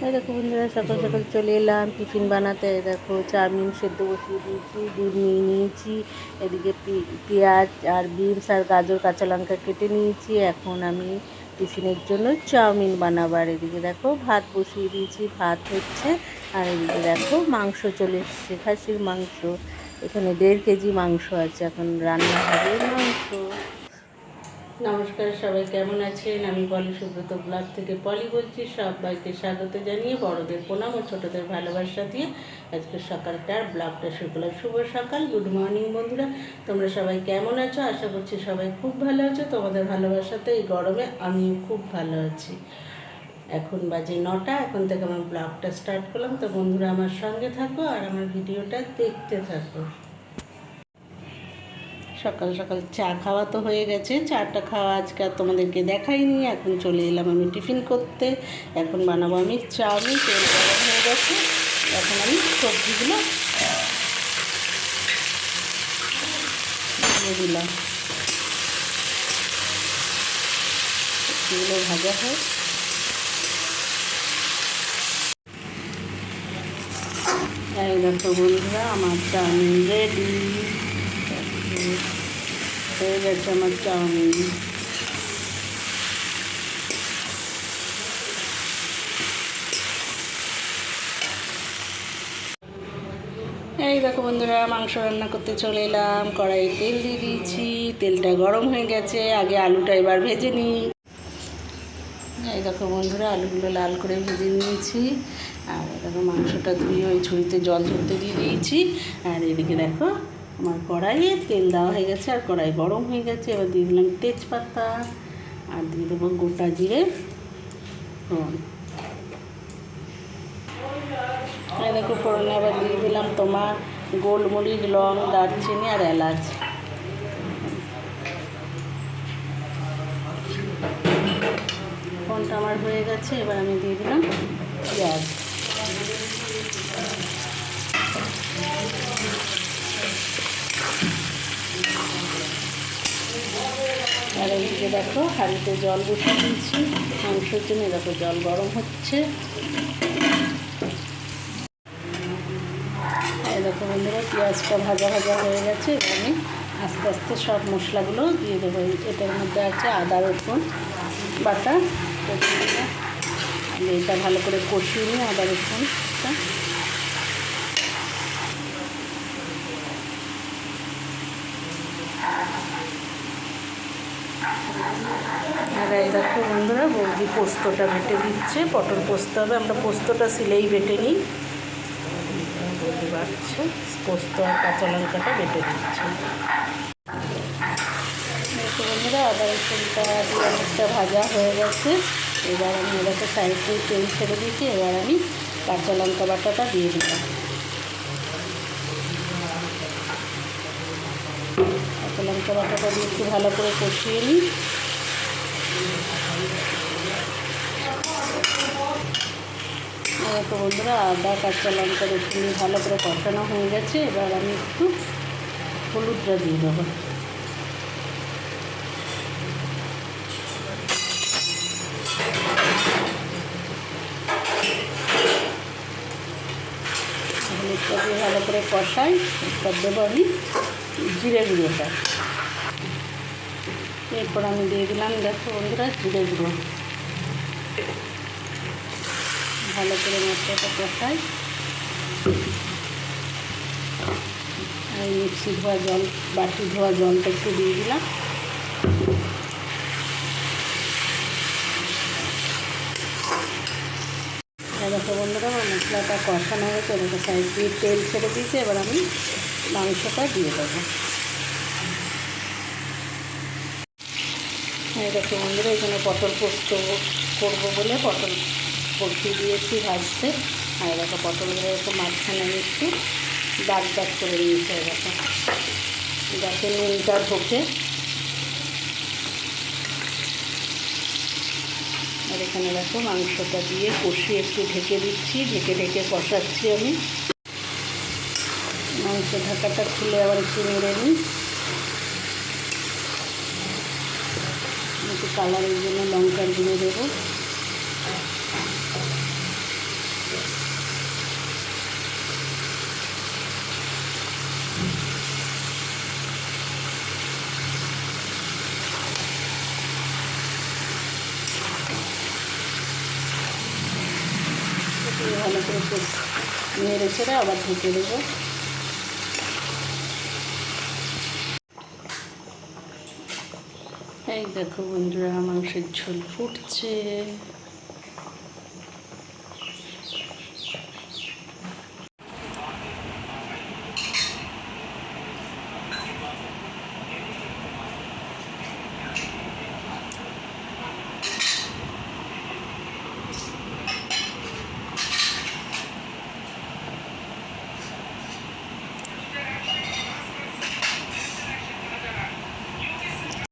দেখো বন্ধুরা, সকাল সকাল চলে এলাম, টিফিন বানাতে। দেখো, চাউমিন সেদ্ধ বসিয়ে দিয়েছি, দুধ নিয়ে নিয়েছি, এদিকে পেঁয়াজ আর বিনস আর গাজর, কাঁচা লঙ্কা কেটে নিয়েছি। এখন আমি টিফিনের জন্য চাউমিন বানাবার এদিকে দেখো, ভাত বসিয়ে দিয়েছি, ভাত হচ্ছে, আর এদিকে দেখো, মাংস চলে এসছে, খাসির মাংস। এখানে দেড় কেজি মাংস আছে, এখন রান্না হবে মাংস। নমস্কার, সবাই কেমন আছেন? আমি পলি, সুব্রত ব্লগ থেকে পলি বলছি। সবাইকে স্বাগত জানিয়ে বড়দের প্রণাম ও ছোটদের ভালোবাসা দিয়ে আজকে সকালটার ব্লগটা শুরু করলাম। শুভ সকাল, গুড মর্নিং বন্ধুরা। তোমরা সবাই কেমন আছো? আশা করছি সবাই খুব ভালো আছো। তোমাদের ভালোবাসাতে এই গরমে আমিও খুব ভালো আছি। এখন বাজে নটা, এখন থেকে আমার ব্লগটা স্টার্ট করলাম। তো বন্ধুরা, আমার সঙ্গে থাকো আর আমার ভিডিওটা দেখতে থাকো। সকাল সকাল চা খাওয়া তো হয়ে গেছে। চাটা খাওয়া আজকে আর তোমাদেরকে দেখাইনি। এখন চলে এলাম আমি টিফিন করতে। এখন বানাবো আমি চাউমিন, তেল গরম হয়ে গেছে। এখন আমি সবজিগুলো দিলাম। সবজিগুলো ভাজা হয় এই দেখো বন্ধুরা, আমার চাউমিন রেডি হয়ে আমার চাউমিন। এই দেখো বন্ধুরা, মাংস রান্না করতে চলে এলাম। কড়াইয়ে তেল দিয়ে দিয়েছি। তেলটা গরম হয়ে গেছে। আগে আলুটা এবার ভেজে নিই। এই দেখো বন্ধুরা, আলুগুলো লাল করে ভেজে নিয়েছি। আর দেখো মাংসটা ধুয়ে ওই ছুরিতে জল ঝরতে দিয়ে দিয়েছি। আর এদিকে দেখো আমার কড়াইয়ে তেল দেওয়া হয়ে গেছে, আর কড়াই গরম হয়ে গেছে। এবার দিয়ে দিলাম তেজপাতা, আর দিয়ে দেবো গোটা জিরে ফোড়ন। দেখো ফোড়নে আবার দিয়ে দিলাম তোমার গোলমরিচ, লং, দারচিনি আর এলাচ। ফোনটা আমার হয়ে গেছে, এবার আমি দিয়ে দিলাম পেঁয়াজ। আর এইদিকে দেখো, হাঁড়িতে জল বসিয়ে দিয়েছি। মাংসের জন্য দেখো, জল গরম হচ্ছে। দেখো বন্ধুরা, পেঁয়াজটা ভাজা ভাজা হয়ে গেছে। আমি আস্তে আস্তে সব মশলাগুলো দিয়ে দেবো। এটার মধ্যে আছে আদা, রসুন, বাটা। এটা ভালো করে কষিয়ে নিই আদা, রসুনটা আর এই দেখো বন্ধুরা, বৌদি পোস্তটা বেটে দিচ্ছে, পটল পোস্ত হবে। আমরা পোস্তটা সিলেই বেটে নিই। বৌদি বাড়ছে, পোস্ত আর কাঁচা লঙ্কাটা বেটে দিচ্ছে বন্ধুরা, আদা রসুনটা অনেকটা ভাজা হয়ে গেছে। এবার আমি এটাকে সাইড তেল ছেড়ে দিয়েছি এবার আমি কাঁচা লঙ্কা বাটাটা দিয়ে দিলাম কাঁচা লঙ্কা বাটাটা দিয়ে একটু ভালো করে কষিয়ে নিই। তো বন্ধুরা, আদা, কাঁচা লঙ্কা রসুন ভালো করে কষানো হয়ে গেছে। এবার আমি একটু হলুদটা দিয়ে দেবো। হলুদটা দিয়ে ভালো করে কষাই, এরপর দেবো আমি জিরে গুঁড়োটা এরপর আমি দিয়ে দিলাম, দেখো বন্ধুরা, জিরে গুঁড়ো। ভালো করে মশলাটা কষাই আর মিক্সি ধোয়া জল, বাটি ধোয়া জলটা একটু দিয়ে দিলাম। দেখো বন্ধুরা, আমার মশলাটা কষানো হয়েছে এটাকে সাইড দিয়ে তেল ছেড়ে দিয়েছে, এবার আমি মাংসটা দিয়ে দেবো। দেখো বন্ধুরা, এখানে পটল পোস্ত করব বলে পটল কষিয়ে দিয়েছি ভাজতে। আর দেখো, পটলগুলো একটু মাঝখানে একটু দাগ দাগ করে নিয়েছি দেখো। যাতে নুনটা ঢোকে। আর এখানে দেখো, মাংসটা দিয়ে কষিয়ে একটু ঢেকে দিচ্ছি। ঢেকে ঢেকে কষাচ্ছি আমি। মাংসের ঢাকাটা খুলে আবার একটু নেড়ে নিই। একটু কালারের জন্য লঙ্কার গুঁড়ো দেবো। ভালো করে নেড়ে ছেড়ে আবার ঢুকে দেবো। এই দেখো বন্ধুরা মাংসের ঝোল ফুটছে।